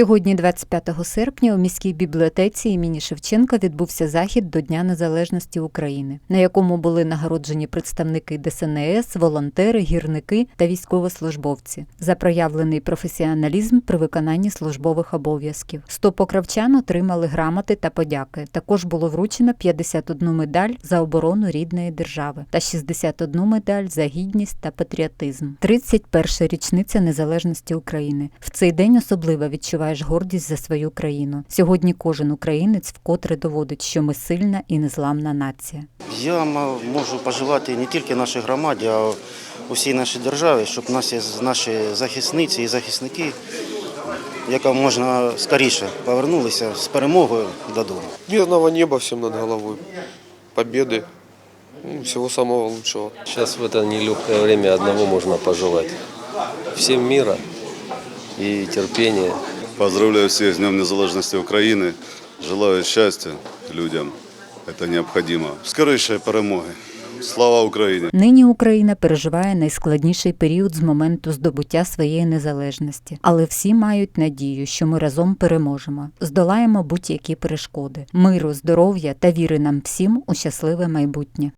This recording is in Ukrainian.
Сьогодні, 25 серпня, у міській бібліотеці імені Шевченка відбувся захід до Дня Незалежності України, на якому були нагороджені представники ДСНС, волонтери, гірники та військовослужбовці за проявлений професіоналізм при виконанні службових обов'язків. 100 покравчан отримали грамоти та подяки. Також було вручено 51 медаль за оборону рідної держави та 61 медаль за гідність та патріотизм. 31 річниця незалежності України. В цей день особливо відчуваєш гордість за свою країну. Сьогодні кожен українець вкотре доводить, що ми сильна і незламна нація. Я можу пожелати не тільки нашій громаді, а усій нашій державі, щоб наші, наші захисниці і захисники яка можна скоріше повернулися з перемогою додому. Мирного неба всем над головой, победы, ну, всего самого лучшего. Сейчас в это нелегкое время одного можно пожелать. Всем мира и терпения. Поздравляю всех с Днем Незалежности Украины. Желаю счастья людям. Это необходимо. Скорейшей перемоги. Слава Україні! Нині Україна переживає найскладніший період з моменту здобуття своєї незалежності, але всі мають надію, що ми разом переможемо, здолаємо будь-які перешкоди, миру, здоров'я та віри нам всім у щасливе майбутнє.